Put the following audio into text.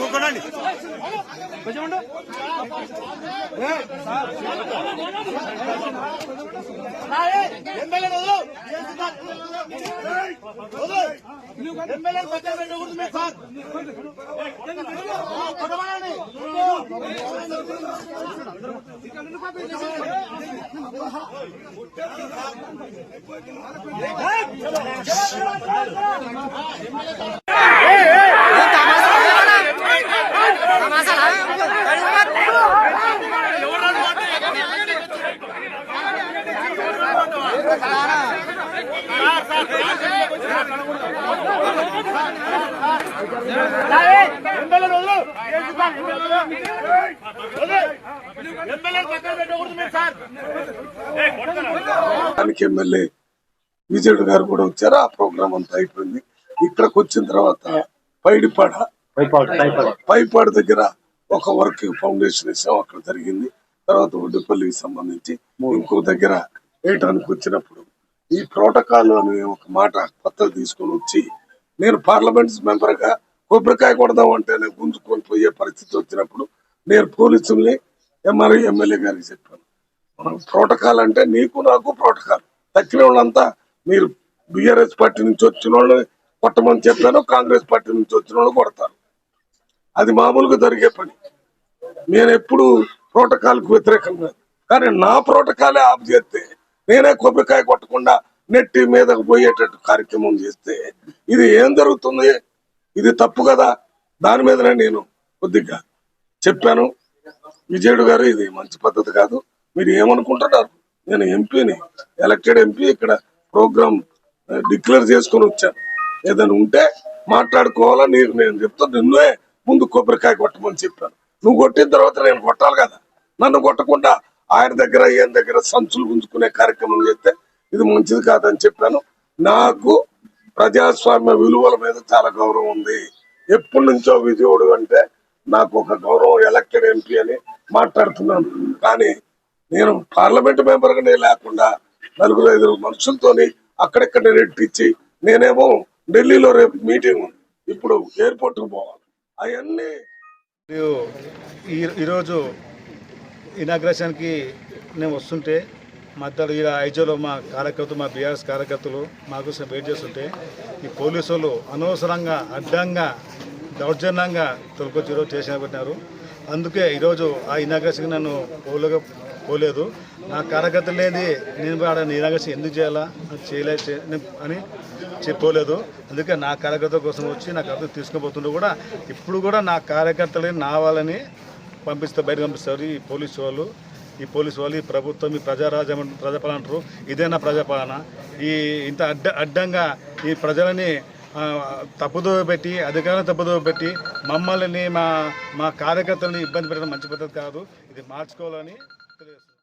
కొట్టమనండి. ఎమ్మెల్యేలు వదలు. ఏంటి సార్? ఎమ్మెల్యేలు వదలు. ఎమ్మెల్యేలు పక్కన పెట్టకూడదు మీరు సార్ దానికి ఎమ్మెల్యే విజయుడు గారు కూడా వచ్చారు. ఆ ప్రోగ్రామ్ అంతా అయిపోయింది. ఇక్కడికి వచ్చిన తర్వాత పైడిపాడ పైపాడు దగ్గర ఒక వర్క్ ఫౌండేషన్ వేసాం. అక్కడ జరిగింది. తర్వాత ఉడ్డిపల్లికి సంబంధించి ఇంకో దగ్గర వేయటానికి వచ్చినప్పుడు ఈ ప్రోటోకాల్ అనే ఒక మాట కొత్తగా తీసుకొని వచ్చి నేను పార్లమెంట్ మెంబర్గా కొబ్బరికాయ కొడదాం అంటేనే గుంజుకొని పోయే పరిస్థితి వచ్చినప్పుడు నేను పోలీసుల్ని ఎంఆర్ఐ ఎమ్మెల్యే గారికి చెప్పాను. మనం ప్రోటోకాల్ అంటే నీకు నాకు ప్రోటోకాల్. తక్కిన వాళ్ళంతా మీరు బిఆర్ఎస్ పార్టీ నుంచి వచ్చిన వాళ్ళని కొట్టమని చెప్పాను కాంగ్రెస్ పార్టీ నుంచి వచ్చిన వాళ్ళు కొడతారు. అది మామూలుగా జరిగే పని. నేను ఎప్పుడు ప్రోటోకాల్కు వ్యతిరేకంగా వ్యతిరేకం కాదు. కానీ నా ప్రోటోకాలే ఆఫ్ చేస్తే నేనే కొబ్బరికాయ కొట్టకుండా నెట్టి మీదకు పోయేటట్టు కార్యక్రమం చేస్తే ఇది ఏం జరుగుతుంది? ఇది తప్పు కదా? దాని మీదనే నేను కొద్దిగా చెప్పాను. విజయుడు గారు ఇది మంచి పద్ధతి కాదు. మీరు ఏమనుకుంటున్నారు? నేను ఎంపీని ఎలక్టెడ్ ఎంపీ ఇక్కడ ప్రోగ్రామ్ డిక్లేర్ చేసుకొని వచ్చాను. ఏదైనా ఉంటే మాట్లాడుకోవాలా? నీకు నేను చెప్తా నిన్నే ముందు కొబ్బరికాయ కొట్టమని చెప్పాను. నువ్వు కొట్టిన తర్వాత నేను కొట్టాలి కదా? నన్ను కొట్టకుండా ఆయన దగ్గర ఈయన దగ్గర సంచులు గుంజుకునే కార్యక్రమం చేస్తే ఇది మంచిది కాదని చెప్పాను. నాకు ప్రజాస్వామ్య విలువల మీద చాలా గౌరవం ఉంది. ఎప్పటి నుంచో విజయుడు అంటే నాకు ఒక గౌరవం ఎలక్టెడ్ ఎంపీ అని మాట్లాడుతున్నాను. కానీ నేను పార్లమెంట్ మెంబర్ లేకుండా నలుగురు ఐదు మనుషులతోని అక్కడెక్కడ రెట్టించి నేనేమో ఢిల్లీలో రేపు మీటింగ్ ఉంది. ఇప్పుడు ఎయిర్పోర్ట్కు పోవాలి. అవన్నీ ఈరోజు ఇనాగ్రేషన్కి నేను వస్తుంటే మధ్యలో ఇలా ఐజోలో మా కార్యకర్తలు మా బీఆర్ఎస్ కార్యకర్తలు మా కోసం వెయిట్ చేస్తుంటే ఈ పోలీసు వాళ్ళు అనవసరంగా అడ్డంగా దౌర్జన్యంగా తొలకొచ్చి ఈరోజు స్టేషన్ పెట్టినారు. అందుకే ఈరోజు ఆ ఇనాగ్రేషన్కి నన్ను పోలేక పోలేదు. నా కార్యకర్తలు లేని నేను ఆడ ఇనాగ్రేషన్ ఎందుకు చేయాలా? అది చేయలే అని చెప్పలేదు. అందుకే నా కార్యకర్తల కోసం వచ్చి నా కార్యకర్తలు తీసుకుపోతుండే కూడా. ఇప్పుడు కూడా నా కార్యకర్తలని నా వాళ్ళని పంపిస్తే బయట పంపిస్తారు. ఈ పోలీసు వాళ్ళు ఈ పోలీసు వాళ్ళు ఈ ప్రభుత్వం ఈ ప్రజారాజ్యం ప్రజాపాలన అంటారు. ఇదేనా ప్రజాపాలన? ఈ ఇంత అడ్డ అడ్డంగా ఈ ప్రజలని తప్పుదోవ పెట్టి అధికారులను తప్పుదోవ పెట్టి మమ్మల్ని మా మా కార్యకర్తలని ఇబ్బంది పెట్టడం మంచి పద్ధతి కాదు. ఇది మార్చుకోవాలని తెలియజేస్తుంది